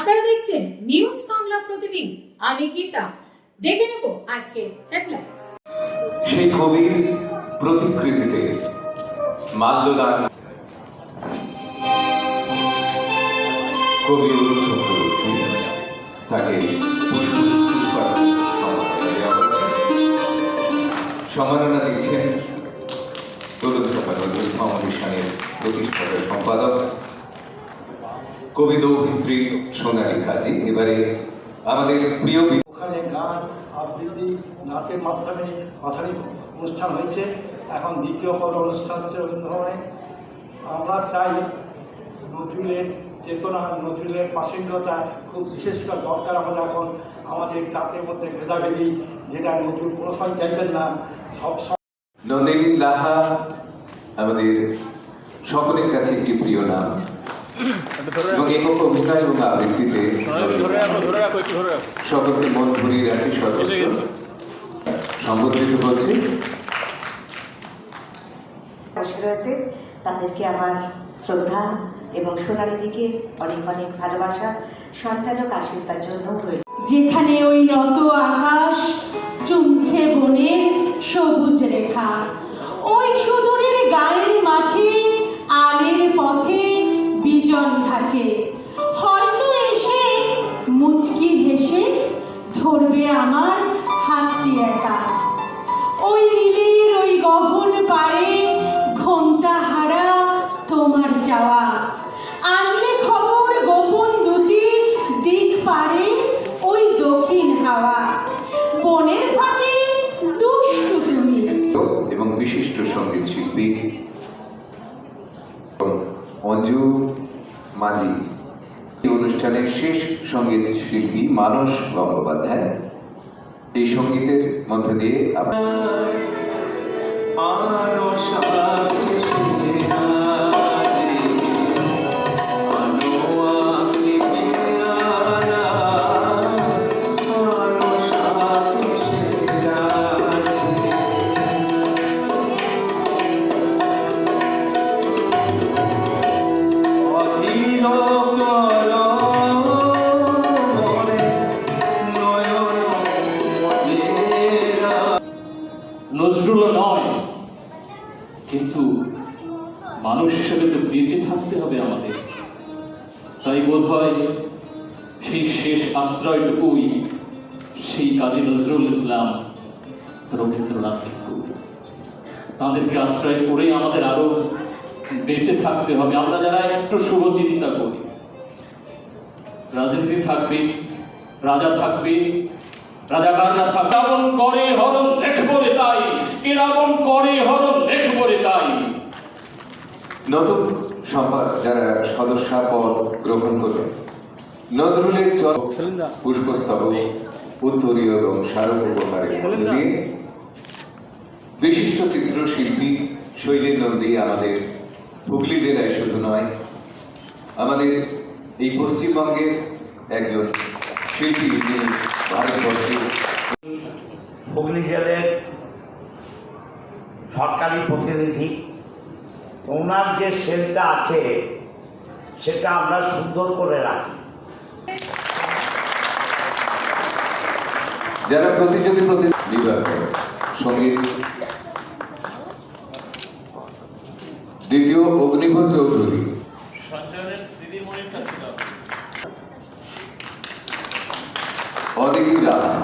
আপনারা দেখছেন নিউজ বাংলা প্রতিদিন। আমি গীতা। দেখে নেব আজকে হেডলাইন্স সেই কবির প্রতিকৃতিতে মাল্যদান কবি তাকে। সম্মাননা দিচ্ছেন চাপা নজরুল ফাউন্ডেশনের প্রতিষ্ঠাতা সম্পাদক কবি দৌহিত্রী সোনালী কাজী। এবারে আমাদের প্রিয় ওখানে গান আবৃত্তি নাচের মাধ্যমে আধুনিক অনুষ্ঠান হয়েছে। এখন দ্বিতীয় পর্ব অনুষ্ঠান হচ্ছে রবীন্দ্রভবনে। আমরা চাই নজরুলের চেতনা নজরুলের প্রাসঙ্গিকতা খুব বিশেষ করে দরকার আমাদের এখন। আমাদের জাতের মধ্যে ভেদাভেদি যেটা নজরুল কোনো সময় চাইতেন না সব নন্দিনী লাহা আমাদের সকলের কাছে একটি প্রিয় নাম। এবং একক অভিনয় এবং আবৃত্তিতে ধরে রাখো ধরে রাখো একটু ধরে রাখো। সকলকে মন ভরিয়ে রাখি এসে সম্বোধিত করছি রয়েছে তাদেরকে আমার শ্রদ্ধা এবং সোনালিদিকে অনেক অনেক ভালোবাসা। সঞ্চালক আশিস তার জন্য যেখানে ওই নত আকাশ মাঝি। এই অনুষ্ঠানের শেষ সংগীত শিল্পী মানস গঙ্গোপাধ্যায়। এই সঙ্গীতের মধ্য দিয়ে আবার কিন্তু মানুষ হিসেবে তো বেঁচে থাকতে হবে আমাদের। তাই বোধ হয় সেই শেষ আশ্রয়টুকুই সেই কাজী নজরুল ইসলাম, রবীন্দ্রনাথ ঠাকুর। তাদেরকে আশ্রয় করে আমাদের আরও বেঁচে থাকতে হবে। আমরা যারা একটু শুভ চিন্তা করি, রাজনীতি থাকবে, রাজা থাকবে রাজাকাররা থাকবে রাবণ করে হরণ দেখব রে তাই। কে রাবণ করে হরণ দেখব রে তাই। নতুন সংবাদ যারা সদস্যপদ গ্রহণ করবে নজরুলের পুষ্পস্তবক উত্তরীয় এবং স্মারক উপহারের মধ্য দিয়ে বিশিষ্ট চিত্রশিল্পী শৈলী নন্দী আমাদের হুগলি জেলায় শুধু নয় আমাদের এই পশ্চিমবঙ্গের একজন শিল্পী হুগলি জেলের সরকারি প্রতিনিধি। ওনার যে সেলটা আছে সেটা আমরা সুন্দর করে রাখি। যারা প্রতিযোগী প্রতি বিভাগ সংগীত দ্বিতীয় অগ্নিভ চৌধুরী। অদিতি রায়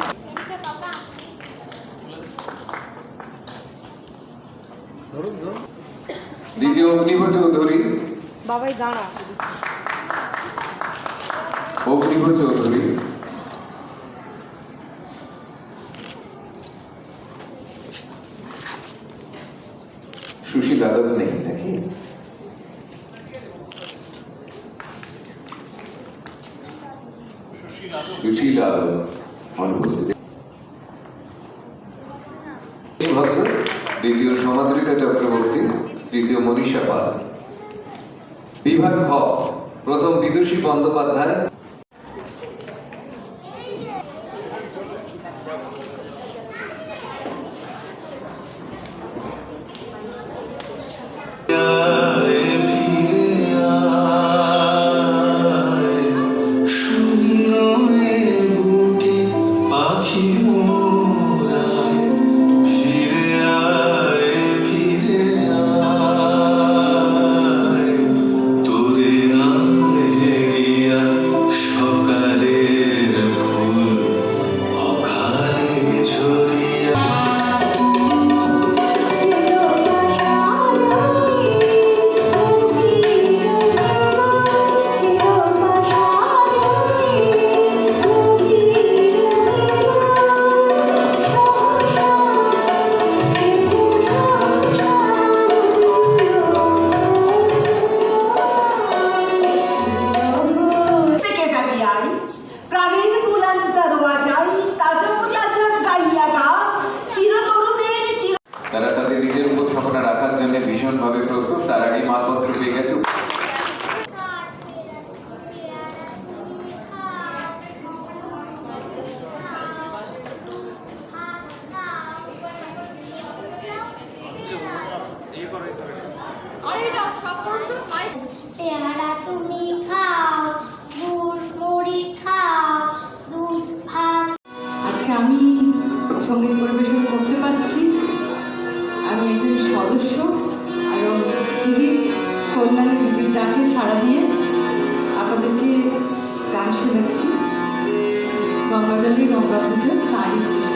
দ্বিতীয় অগ্নিভ চৌধুরী বাবাই দাঁড়া অগ্নিভ চৌধুরী সুশীল আদত নেই নাকি? সুশীল আদত অনুপস্থিত ভদ্র দ্বিতীয় সমাদরিকা চক্রবর্তী, তৃতীয় মনীষা পাল। বিভাগ খ, প্রথম বিদুষী বন্দ্যোপাধ্যায় প্রস্তুত তার আগে মালপত্র পেয়ে গেছে? পেয়ারা তুমি খাও গুড় মুড়ি খাও দুধ ভাত। আজকে আমি সংগীত পরিবেশন করতে পারছি। আমি একজন সদস্য। ডাকে সাড়া দিয়ে আপনাদেরকে গান শুনেছি গঙ্গাজলি গঙ্গা পুজো তারই সৃষ্টি।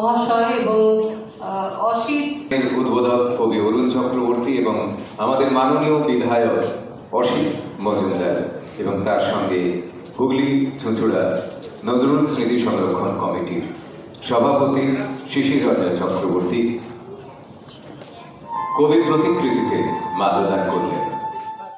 মহাশয় এবং অসিত। উদ্বোধক কবি অরুণ চক্রবর্তী এবং আমাদের মাননীয় বিধায়ক অসিত মজুমদার এবং তার সঙ্গে হুগলি চুঁচুড়া নজরুল স্মৃতি সংরক্ষণ কমিটির সভাপতি শিশির রঞ্জন চক্রবর্তী কবির প্রতিকৃতিতে মাল্যদান করলেন।